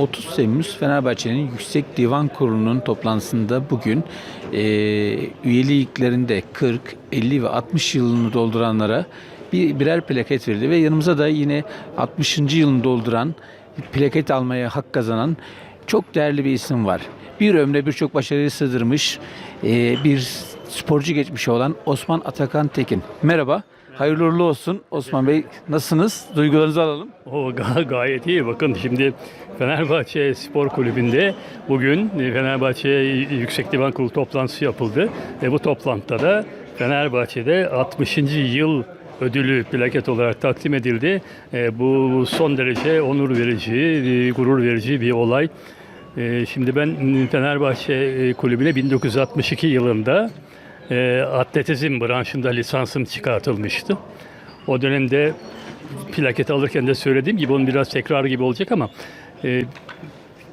30 Temmuz Fenerbahçe'nin Yüksek Divan Kurulu'nun toplantısında bugün e, üyeliklerinde 40, 50 ve 60 yılını dolduranlara bir birer plaket verildi ve yanımıza da yine 60. yılını dolduran plaket almaya hak kazanan çok değerli bir isim var. Bir ömre birçok başarıyı sığdırmış e, bir sporcu geçmişi olan Osman Atakan Tekin. Merhaba. Hayırlı uğurlu olsun Osman Bey. Nasılsınız? Duygularınızı alalım. O ga- gayet iyi. Bakın şimdi Fenerbahçe Spor Kulübü'nde bugün Fenerbahçe Yüksek Divan Kurulu toplantısı yapıldı. Ve bu toplantıda da Fenerbahçe'de 60. yıl ödülü plaket olarak takdim edildi. E, bu son derece onur verici, e, gurur verici bir olay. E, şimdi ben Fenerbahçe Kulübü'ne 1962 yılında e, atletizm branşında lisansım çıkartılmıştı. O dönemde plaket alırken de söylediğim gibi onun biraz tekrar gibi olacak ama e,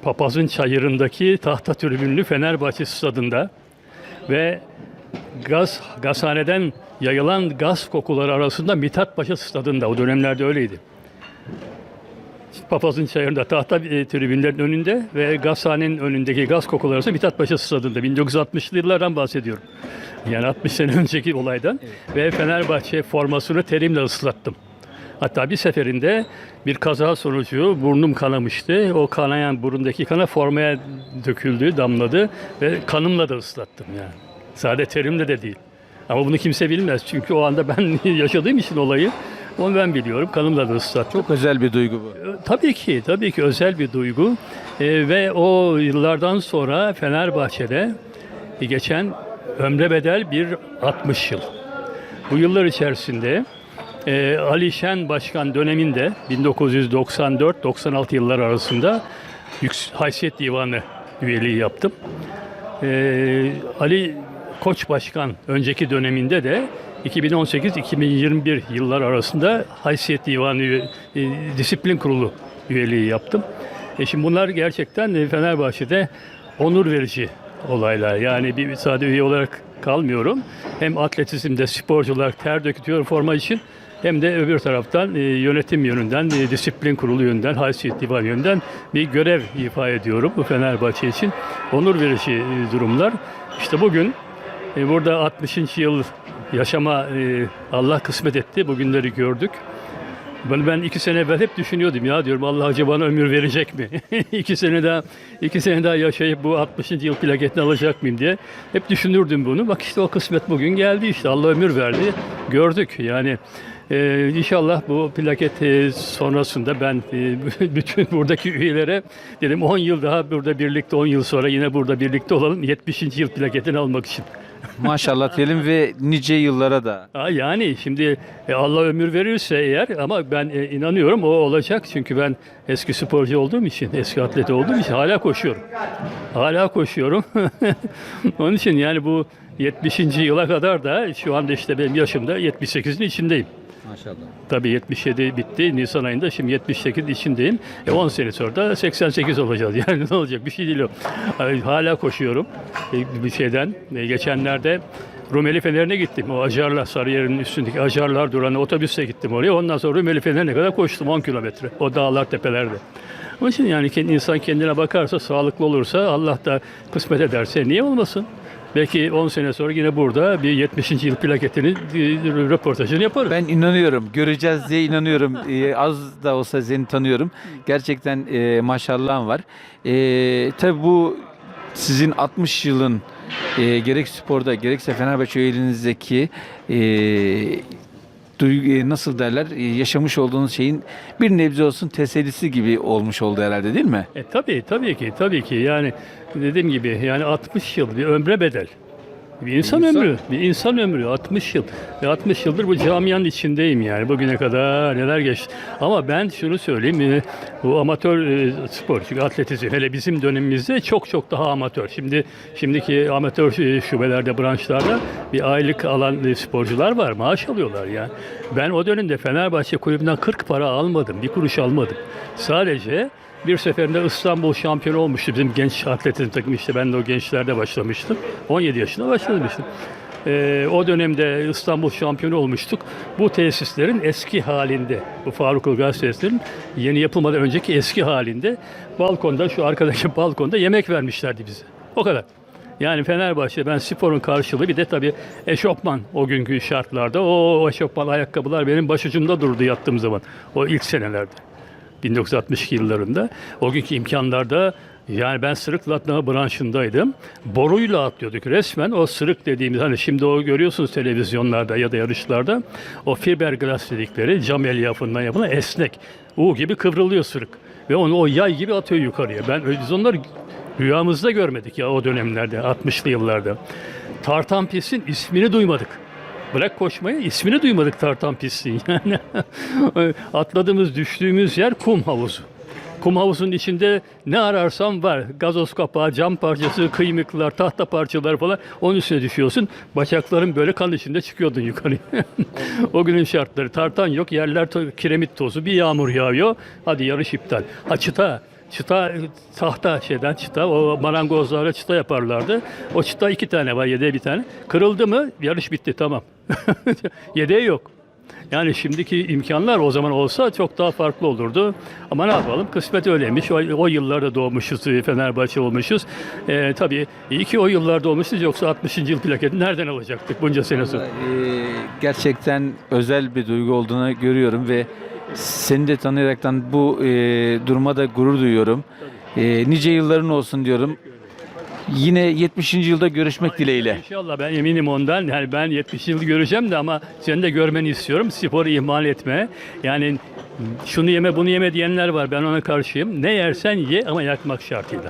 Papaz'ın çayırındaki tahta tribünlü Fenerbahçe stadında ve gaz gazhaneden yayılan gaz kokuları arasında Mithat Paşa stadında o dönemlerde öyleydi. Papaz'ın çayırında tahta e, tribünlerin önünde ve gazhanenin önündeki gaz kokuları arasında Mithat Paşa stadında 1960'lı yıllardan bahsediyorum. Yani 60 sene önceki olaydan ve Fenerbahçe formasını terimle ıslattım. Hatta bir seferinde bir kaza sonucu burnum kanamıştı. O kanayan burundaki kana formaya döküldü, damladı ve kanımla da ıslattım yani. Sade terimle de değil. Ama bunu kimse bilmez çünkü o anda ben yaşadığım için olayı onu ben biliyorum. Kanımla da ıslattım. Çok özel bir duygu bu. Tabii ki, tabii ki özel bir duygu. Ee, ve o yıllardan sonra Fenerbahçe'de geçen ömre bedel bir 60 yıl. Bu yıllar içerisinde e, Ali Şen Başkan döneminde 1994-96 yıllar arasında Yüks Haysiyet Divanı üyeliği yaptım. Ee, Ali Koç Başkan önceki döneminde de 2018-2021 yıllar arasında Haysiyet Divanı e, Disiplin Kurulu üyeliği yaptım. E şimdi bunlar gerçekten e, Fenerbahçe'de onur verici olaylar. Yani bir sadece üye olarak kalmıyorum. Hem atletizmde sporcu olarak ter dökütüyorum forma için hem de öbür taraftan e, yönetim yönünden, e, disiplin kurulu yönünden, haysiyet divanı yönünden bir görev ifa ediyorum bu Fenerbahçe için. Onur verici e, durumlar. İşte bugün e, burada 60. yıl yaşama e, Allah kısmet etti. Bugünleri gördük. Ben, ben iki sene evvel hep düşünüyordum ya diyorum Allah acaba bana ömür verecek mi? iki sene daha iki sene daha yaşayıp bu 60. yıl plaketini alacak mıyım diye hep düşünürdüm bunu. Bak işte o kısmet bugün geldi işte Allah ömür verdi. Gördük yani e, inşallah bu plaket e, sonrasında ben e, bütün buradaki üyelere dedim 10 yıl daha burada birlikte 10 yıl sonra yine burada birlikte olalım 70. yıl plaketini almak için. Maşallah diyelim ve nice yıllara da. Yani şimdi e, Allah ömür verirse eğer ama ben e, inanıyorum o olacak çünkü ben eski sporcu olduğum için, eski atlet olduğum için hala koşuyorum. Hala koşuyorum. Onun için yani bu 70. yıla kadar da şu anda işte benim yaşımda 78'in içindeyim. Maşallah. Tabii 77 bitti Nisan ayında şimdi 78 içindeyim. E 10 sene sonra da 88 olacağız. Yani ne olacak bir şey değil o. Hala koşuyorum e, bir şeyden. E, Geçenlerde Rumeli Fener'ine gittim. O Acarlar, Sarıyer'in üstündeki Acarlar duran otobüse gittim oraya. Ondan sonra Rumeli Fener'ine kadar koştum 10 kilometre. O dağlar, tepelerde. Onun için yani insan kendine bakarsa, sağlıklı olursa, Allah da kısmet ederse niye olmasın? Belki 10 sene sonra yine burada bir 70. yıl plaketini, e, röportajını yaparız. Ben inanıyorum. Göreceğiz diye inanıyorum. Ee, az da olsa seni tanıyorum. Gerçekten e, maşallahın var. E, tabii bu sizin 60 yılın e, gerek sporda gerekse Fenerbahçe üyeliğinizdeki e, duygu, e, nasıl derler e, yaşamış olduğunuz şeyin bir nebze olsun tesellisi gibi olmuş oldu herhalde değil mi? E tabii tabii ki tabii ki yani dediğim gibi yani 60 yıl bir ömre bedel. Bir insan, İnsan. ömrü, bir insan ömrü 60 yıl. Ve 60 yıldır bu camianın içindeyim yani bugüne kadar neler geçti. Ama ben şunu söyleyeyim e, bu amatör e, spor çünkü atletizm hele bizim dönemimizde çok çok daha amatör. Şimdi şimdiki amatör e, şubelerde branşlarda bir aylık alan sporcular var maaş alıyorlar yani. Ben o dönemde Fenerbahçe kulübünden 40 para almadım bir kuruş almadım. Sadece bir seferinde İstanbul şampiyonu olmuştu bizim genç atletizm takımı işte ben de o gençlerde başlamıştım. 17 yaşında başlamıştım. e, o dönemde İstanbul şampiyonu olmuştuk. Bu tesislerin eski halinde, bu Faruk Ilgaz tesislerin yeni yapılmadan önceki eski halinde balkonda, şu arkadaki balkonda yemek vermişlerdi bize. O kadar. Yani Fenerbahçe ben sporun karşılığı bir de tabii eşofman o günkü şartlarda. O eşofman ayakkabılar benim başucumda durdu yattığım zaman. O ilk senelerde. 1962 yıllarında. O günkü imkanlarda yani ben sırıkla atlama branşındaydım. Boruyla atlıyorduk resmen. O sırık dediğimiz hani şimdi o görüyorsunuz televizyonlarda ya da yarışlarda. O fiberglass dedikleri cam elyafından yapılan esnek. U gibi kıvrılıyor sırık. Ve onu o yay gibi atıyor yukarıya. Ben biz onları rüyamızda görmedik ya o dönemlerde 60'lı yıllarda. Tartan pistin ismini duymadık. Bırak koşmayı, ismini duymadık tartan pisliğin. Yani atladığımız, düştüğümüz yer kum havuzu. Kum havuzunun içinde ne ararsam var. Gazoz kapağı, cam parçası, kıymıklar, tahta parçaları falan. Onun üstüne düşüyorsun. Bacakların böyle kan içinde çıkıyordun yukarıya. o günün şartları. Tartan yok, yerler to- kiremit tozu, bir yağmur yağıyor. Hadi yarış iptal. Ha çıta. Tahta şeyden çıta o marangozlarla çıta yaparlardı. O çıta iki tane var yedeği bir tane. Kırıldı mı yarış bitti tamam. yedeği yok. Yani şimdiki imkanlar o zaman olsa çok daha farklı olurdu. Ama ne yapalım? Kısmet öyleymiş. O, o yıllarda doğmuşuz, Fenerbahçe olmuşuz. Ee, tabii iyi ki o yıllarda olmuşuz. Yoksa 60. yıl plaketi nereden alacaktık bunca sene sonra? Ee, gerçekten özel bir duygu olduğunu görüyorum ve seni de tanıyaraktan bu e, duruma da gurur duyuyorum. E, nice yılların olsun diyorum. Yine 70. yılda görüşmek dileğiyle. İnşallah ben eminim ondan. Yani ben 70 yıl göreceğim de ama seni de görmeni istiyorum. Sporu ihmal etme. Yani şunu yeme bunu yeme diyenler var. Ben ona karşıyım. Ne yersen ye ama yakmak şartıyla.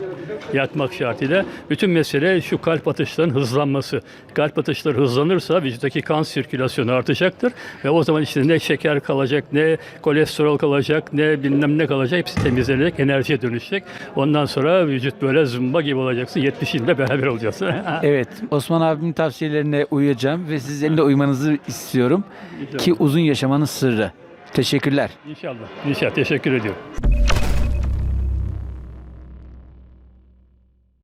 Yakmak şartıyla. Bütün mesele şu kalp atışlarının hızlanması. Kalp atışları hızlanırsa vücuttaki kan sirkülasyonu artacaktır. Ve o zaman işte ne şeker kalacak, ne kolesterol kalacak, ne bilmem ne kalacak. Hepsi temizlenecek, enerjiye dönüşecek. Ondan sonra vücut böyle zımba gibi olacaksın. 70 yılda beraber olacağız. Evet, Osman abimin tavsiyelerine uyacağım ve sizlerin de uymanızı istiyorum ki uzun yaşamanın sırrı. Teşekkürler. İnşallah. İnşallah. Teşekkür ediyorum.